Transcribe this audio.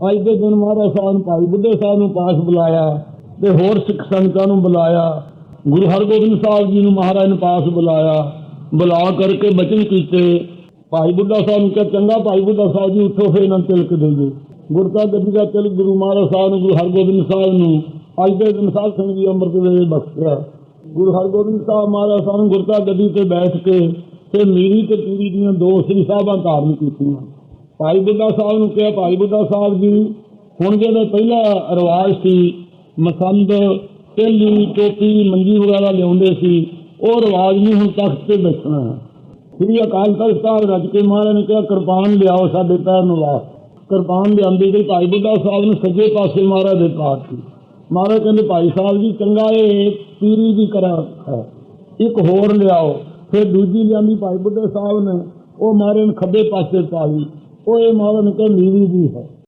ਅੱਜ ਦੇ ਦਿਨ ਮਹਾਰਾਜ ਸਾਹਿਬ ਨੂੰ ਭਾਈ ਬੁੱਢੇ ਸਾਹਿਬ ਨੂੰ ਪਾਸ ਬੁਲਾਇਆ ਤੇ ਹੋਰ ਸਿੱਖ ਸੰਗਤਾਂ ਨੂੰ ਬੁਲਾਇਆ, ਗੁਰੂ ਹਰਗੋਬਿੰਦ ਸਾਹਿਬ ਜੀ ਨੂੰ ਮਹਾਰਾਜ ਨੇ ਪਾਸ ਬੁਲਾਇਆ, ਬੁਲਾ ਕਰਕੇ ਬਚਨ ਕੀਤੇ। ਭਾਈ ਬੁੱਢਾ ਸਾਹਿਬ ਨੂੰ ਕਿਹਾ, ਚੰਗਾ ਭਾਈ ਬੁੱਢਾ ਸਾਹਿਬ ਜੀ, ਉੱਠੋ ਫੇਰ ਇਹਨਾਂ ਨੂੰ ਤਿਲਕ ਦੇਈਏ ਗੁਰਤਾ ਗੱਦੀ ਦਾ ਤਿਲਕ ਗੁਰੂ ਮਹਾਰਾਜ ਸਾਹਿਬ ਨੂੰ, ਗੁਰੂ ਹਰਗੋਬਿੰਦ ਸਾਹਿਬ ਨੂੰ, ਅੱਜ ਦੇ ਦਿਨ ਸਾਧ ਸੰਗਤ ਜੀ ਅੰਮ੍ਰਿਤ ਵੇਲੇ ਬਖਸ਼ਿਆ ਗੁਰੂ ਹਰਗੋਬਿੰਦ ਸਾਹਿਬ ਮਹਾਰਾਜ ਸਾਹਿਬ ਨੂੰ ਗੁਰਤਾ ਗੱਦੀ ਤੇ ਬੈਠ ਕੇ ਤੇ ਮੀਰੀ ਤੇ ਪੀਰੀ ਦੀਆਂ ਦੋ ਸ੍ਰੀ ਸਾਹਿਬਾਂ ਧਾਰਨ ਕੀਤੀਆਂ। ਭਾਈ ਬੁੱਢਾ ਸਾਹਿਬ ਨੂੰ ਕਿਹਾ, ਭਾਈ ਬੁੱਢਾ ਸਾਹਿਬ ਜੀ, ਹੁਣ ਜਿਹੜਾ ਪਹਿਲਾ ਰਿਵਾਜ ਸੀ, ਮਸੰਦ, ਤੇਲੀ ਟੋਪੀ ਮੰਜੀ ਵਗੈਰਾ ਲਿਆਉਂਦੇ ਸੀ, ਉਹ ਰਿਵਾਜ ਨਹੀਂ ਹੁਣ ਤਖਤ ਤੇ ਬੈਠਣਾ ਸ੍ਰੀ ਅਕਾਲ ਤਖਤ ਸਾਹਿਬ ਰੱਜ ਕੇ ਮਹਾਰਾਜ ਨੇ ਕਿਹਾ, ਕਿਰਪਾਨ ਲਿਆਓ ਸਾਡੇ ਪੈਰ ਨੂੰ ਲਾ ਕਿਰਪਾਨ ਲਿਆਂਦੀ ਤੇ ਭਾਈ ਬੁੱਢਾ ਸਾਹਿਬ ਨੂੰ ਸੱਜੇ ਪਾਸੇ ਮਹਾਰਾਜ ਦੇ ਪਾਤੀ ਮਹਾਰਾਜ ਕਹਿੰਦੇ, ਭਾਈ ਸਾਹਿਬ ਜੀ, ਚੰਗਾ ਇਹ ਪੀਰੀ ਦੀ ਕਰਾ ਹੈ। ਇੱਕ ਹੋਰ ਲਿਆਓ, ਫਿਰ ਦੂਜੀ ਲਿਆਂਦੀ, ਭਾਈ ਬੁੱਢਾ ਸਾਹਿਬ ਨੇ, ਉਹ ਮਹਾਰਾਜ ਨੇ ਖੱਬੇ ਪਾਸੇ ਪਾ ਲਈ। ਉਹ ਇਹ ਮਹਾਰਾਜ ਨੇ ਕਿਹਾ ਨੀਵੀਂ ਦੀ ਹੈ।